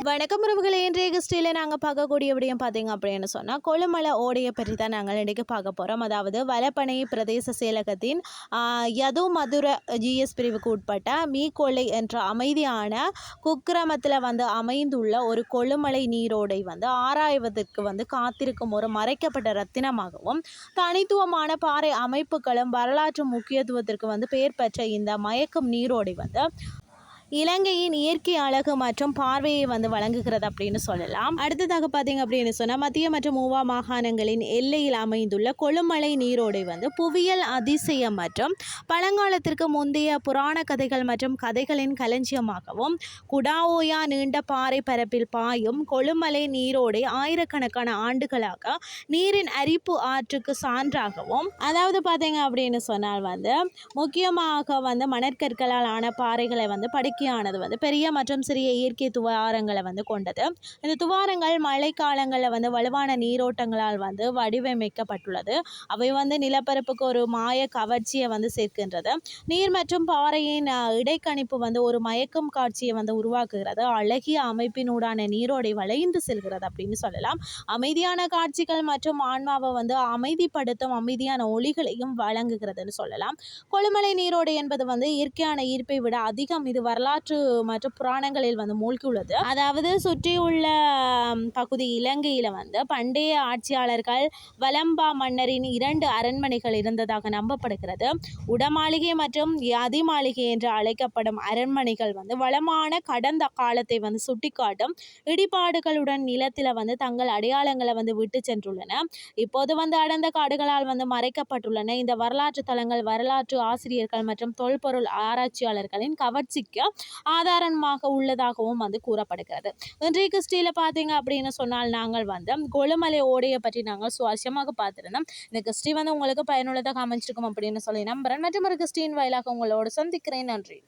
வணக்கம் உறவுகளை. இன்றைய கிறிஸ்டியில் நாங்கள் பார்க்கக்கூடிய விடயம் பார்த்தீங்க அப்படின்னு சொன்னால் கொழுமலை ஓடையை பற்றி தான் நாங்கள் இன்றைக்கி பார்க்க போகிறோம் அதாவது வலப்பனை பிரதேச செயலகத்தின் யது மதுர ஜிஎஸ் பிரிவுக்கு உட்பட்ட மீகொள்ளை என்ற அமைதியான குக்கிரமத்தில் வந்து அமைந்துள்ள ஒரு கொழுமலை நீரோடை வந்து ஆராய்வதற்கு வந்து காத்திருக்கும் ஒரு மறைக்கப்பட்ட ரத்தினமாகவும் தனித்துவமான பாறை அமைப்புகளும் வரலாற்று முக்கியத்துவத்திற்கு வந்து பெயர் பெற்ற இந்த மயக்கும் நீரோடை வந்து இலங்கையின் இயற்கை அழகு மற்றும் பார்வையை வந்து வழங்குகிறது அப்படின்னு சொல்லலாம். அடுத்ததாக பார்த்தீங்க அப்படின்னு சொன்னால் மத்திய மற்றும் மூவா மாகாணங்களின் எல்லையில் அமைந்துள்ள கொழுமலை நீரோடை வந்து புவியியல் அதிசயம் மற்றும் பழங்காலத்திற்கு முந்தைய புராண கதைகள் மற்றும் கதைகளின் களஞ்சியமாகவும் குடாவோயா நீண்ட பாறை பரப்பில் பாயும் கொழுமலை நீரோடை ஆயிரக்கணக்கான ஆண்டுகளாக நீரின் அரிப்பு ஆற்றுக்கு சான்றாகவும் அதாவது பார்த்தீங்க அப்படின்னு சொன்னால் வந்து முக்கியமாக வந்து மணற்கற்களால் ஆன பாறைகளை வந்து படுக்கையானது வந்து பெரிய மற்றும் சிறிய இயற்கை துவாரங்களை வந்து கொண்டது. இந்த துவாரங்கள் மழைக்காலங்களில் வந்து வலுவான நீரோட்டங்களால் வந்து வடிவமைக்கப்பட்டுள்ளது. அவை வந்து நிலப்பரப்புக்கு ஒரு மாய கவர்ச்சியை வந்து சேர்க்கின்றது. நீர் மற்றும் பாறையின் இடைக்கணிப்பு வந்து ஒரு மயக்கும் காட்சியை வந்து உருவாக்குகிறது. அழகிய அமைப்பினூடான நீரோடை வளைந்து செல்கிறது அப்படின்னு சொல்லலாம். அமைதியான காட்சிகள் மற்றும் ஆன்மாவை வந்து அமைதிப்படுத்தும் அமைதியான ஒளிகளையும் வழங்குகிறதுன்னு சொல்லலாம். கொழுமலை நீரோடை என்பது வந்து இயற்கையான ஈர்ப்பை விட அதிகம் இது வரலாற்று மற்றும் புராணங்களில் வந்து மூழ்கியுள்ளது. அதாவது சுற்றியுள்ள பகுதி இலங்கையில் வந்து பண்டைய ஆட்சியாளர்கள் வலம்பா மன்னரின் இரண்டு அரண்மனைகள் இருந்ததாக நம்பப்படுகிறது. உடமாளிகை மற்றும் யதி மாளிகை என்று அழைக்கப்படும் அரண்மனைகள் வந்து வளமான கடந்த காலத்தை வந்து சுட்டிக்காட்டும். இடிபாடுகளுடன் நிலத்தில் வந்து தங்கள் அடையாளங்களை வந்து விட்டு சென்றுள்ளன. இப்போது வந்து அடர்ந்த காடுகளால் வந்து மறைக்கப்பட்டுள்ளன. இந்த வரலாற்று தலங்கள் வரலாற்று ஆசிரியர்கள் மற்றும் தொல்பொருள் ஆராய்ச்சியாளர்களின் கவர்ச்சிக்கு ஆதாரமாக உள்ளதாகவும் வந்து கூறப்படுகிறது. இன்றைய கிறிஸ்டியில் பார்த்தீங்க அப்படின்னு சொன்னால் நாங்கள் வந்து கொழுமலை ஓடையை பற்றி நாங்கள் சுவாரஸ்யமாக பார்த்துருந்தோம். இந்த கிறிஸ்டி வந்து உங்களுக்கு பயனுள்ளதாக அமைச்சிருக்கும் அப்படின்னு சொல்லி நம்புறேன். மற்றும் ஒரு கிறிஸ்டின் வாயிலாக உங்களோடு சந்திக்கிறேன். நன்றி.